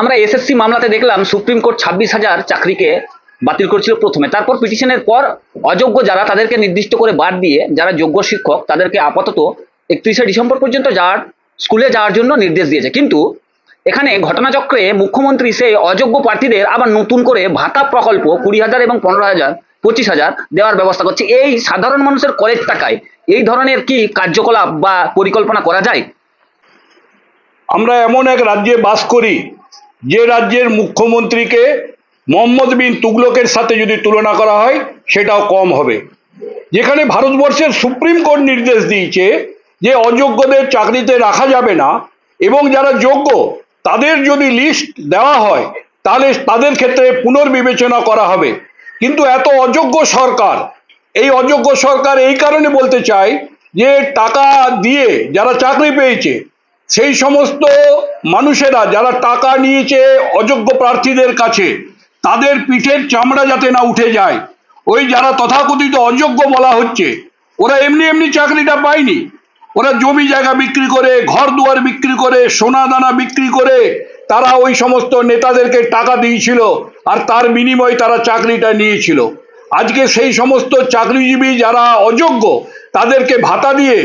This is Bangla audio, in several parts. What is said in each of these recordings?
আমরা এসএসসি মামলাতে দেখলাম সুপ্রিম কোর্ট ছাব্বিশ হাজার চাকরিকে বাতিল করেছিল প্রথমে। তারপর পিটিশনের পর অযোগ্য যারা তাদেরকে নির্দিষ্ট করে বাদ দিয়ে যারা যোগ্য শিক্ষক তাদেরকে আপাতত একত্রিশে ডিসেম্বর পর্যন্ত যাওয়ার, স্কুলে যাওয়ার জন্য নির্দেশ দিয়েছে। কিন্তু এখানে ঘটনাচক্রে মুখ্যমন্ত্রী সেই অযোগ্য প্রার্থীদের আবার নতুন করে ভাতা প্রকল্প কুড়ি হাজার এবং পনেরো হাজার, পঁচিশ হাজার দেওয়ার ব্যবস্থা করছে। এই সাধারণ মানুষের কলেজ টাকায় এই ধরনের কি কার্যকলাপ বা পরিকল্পনা করা যায়? আমরা এমন এক রাজ্যে বাস করি যে রাজ্যের মুখ্যমন্ত্রীকে মোহাম্মদ বিন তুগলকের সাথে যদি তুলনা করা হয়, সেটাও কম হবে। যেখানে ভারতবর্ষের সুপ্রিম কোর্ট নির্দেশ দিয়েছে যে অযোগ্যদের চাকরিতে রাখা যাবে না এবং যারা যোগ্য, তাদের যদি লিস্ট দেওয়া হয়, তাহলে তাদের ক্ষেত্রে পুনর্বিবেচনা করা হবে। কিন্তু এত অযোগ্য সরকার, এই অযোগ্য সরকার এই কারণে বলতে চায় যে টাকা দিয়ে যারা চাকরি পেয়েছে সেই সমস্ত মানুষেরা যারা টাকা নিয়েছে অযোগ্য প্রার্থীদের কাছে, তাদের পিঠের চামড়া যাতে না উঠে যায়। ওই যারা তথাকথিত অযোগ্য বলা হচ্ছে, ওরা এমনি এমনি চাকরিটা পায়নি। ওরা জমি জায়গা বিক্রি করে ঘর দুয়ার বিক্রি করে সোনা দানা বিক্রি করে, তারা ওই সমস্ত নেতাদেরকে টাকা দিয়েছিল আর তার বিনিময়ে তারা চাকরিটা নিয়েছিল। আজকে সেই সমস্ত চাকরিজীবী যারা অযোগ্য, তাদেরকে ভাতা দিয়ে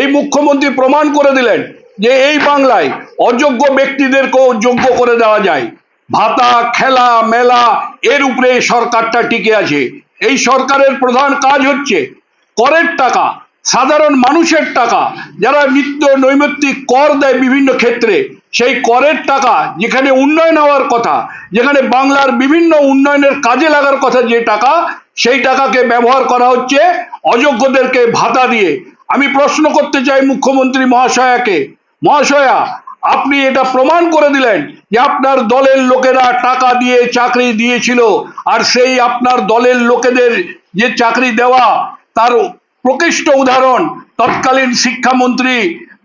এই মুখ্যমন্ত্রী প্রমাণ করে দিলেন যে এই বাংলায় অযোগ্য ব্যক্তিদেরকেও যোগ্য করে দেওয়া যায়। ভাতা, খেলা, মেলা, এর উপরে এই সরকারটা টিকে আছে। এই সরকারের প্রধান কাজ হচ্ছে করের টাকা, সাধারণ মানুষের টাকা। যারা নিত্য নৈমিত্তিক কর দেয় বিভিন্ন ক্ষেত্রে, সেই করের টাকা যেখানে উন্নয়ন হওয়ার কথা, যেখানে বাংলার বিভিন্ন উন্নয়নের কাজে লাগার কথা যে টাকা, সেই টাকাকে ব্যবহার করা হচ্ছে অযোগ্যদেরকে ভাতা দিয়ে। আমি প্রশ্ন করতে চাই মুখ্যমন্ত্রী মহাশয়াকে মহাশয়া, আপনি এটা প্রমাণ করে দিলেন যে আপনার দলের লোকেরা টাকা দিয়ে চাকরি দিয়েছিল আর সেই আপনার দলের লোকেদের যে চাকরি দেওয়া, তার প্রকৃষ্ট উদাহরণ তৎকালীন শিক্ষামন্ত্রী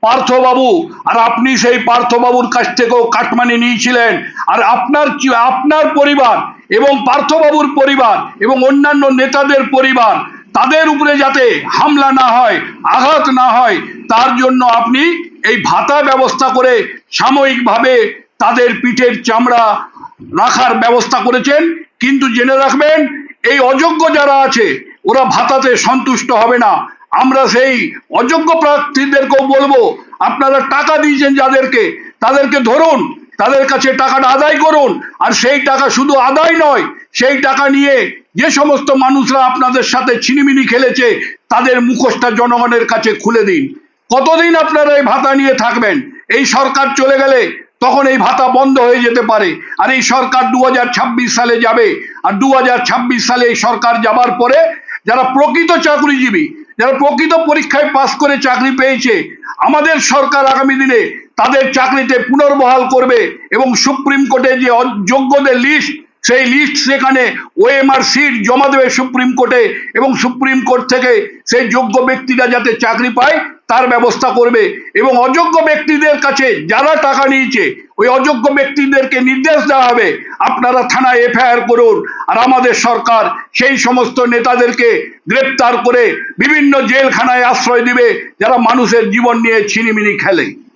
পার্থবাবু। আর আপনি সেই পার্থবাবুর কাছ থেকেও কাটমানি নিয়েছিলেন। আর আপনার আপনার পরিবার এবং পার্থবাবুর পরিবার এবং অন্যান্য নেতাদের পরিবার, তাদের উপরে যাতে হামলা না হয়, আঘাত না হয়, তার জন্য আপনি এই ভাতা ব্যবস্থা করে সাময়িকভাবে তাদের পিঠের চামড়া রাখার ব্যবস্থা করেছেন। কিন্তু জেনে রাখবেন, এই অযোগ্য যারা আছে, ওরা ভাতাতে সন্তুষ্ট হবে না। আমরা সেই অযোগ্য প্রার্থীদেরকেও বলব, আপনারা টাকা দিয়েছেন যাদেরকে, তাদেরকে ধরুন, তাদের কাছে টাকাটা আদায় করুন। আর সেই টাকা শুধু আদায় নয়, সেই টাকা নিয়ে যে সমস্ত মানুষরা আপনাদের সাথে ছিনিমিনি খেলেছে, তাদের মুখোশটা জনগণের কাছে খুলে দিন। কতদিন আপনারা এই ভাতা নিয়ে থাকবেন? এই সরকার চলে গেলে তখন এই ভাতা বন্ধ হয়ে যেতে পারে। আর এই সরকার দু হাজার ছাব্বিশ সালে যাবে। আর দু হাজার ছাব্বিশ সালে এই সরকার যাবার পরে যারা প্রকৃত চাকরিজীবী, যারা প্রকৃত পরীক্ষায় পাশ করে চাকরি পেয়েছে, আমাদের সরকার আগামী দিনে তাদের চাকরিতে পুনর্বহাল করবে এবং সুপ্রিম কোর্টে যে অযোগ্যদের লিস্ট সেই লিস্ট সেখানে ওএমআর সিট জমা দেবে সুপ্রিম কোর্টে এবং সুপ্রিম কোর্ট থেকে সেই যোগ্য ব্যক্তিরা যাতে চাকরি পায় তার ব্যবস্থা করবে এবং অযোগ্য ব্যক্তিদের কাছে যারা টাকা নিয়েছে, ওই অযোগ্য ব্যক্তিদেরকে নির্দেশ দেওয়া হবে। আপনারা থানায় এফআইআর করুন আর আমাদের সরকার সেই সমস্ত নেতাদেরকে গ্রেপ্তার করে বিভিন্ন জেলখানায় আশ্রয় দিবে, যারা মানুষের জীবন নিয়ে ছিনিমিনি খেলে।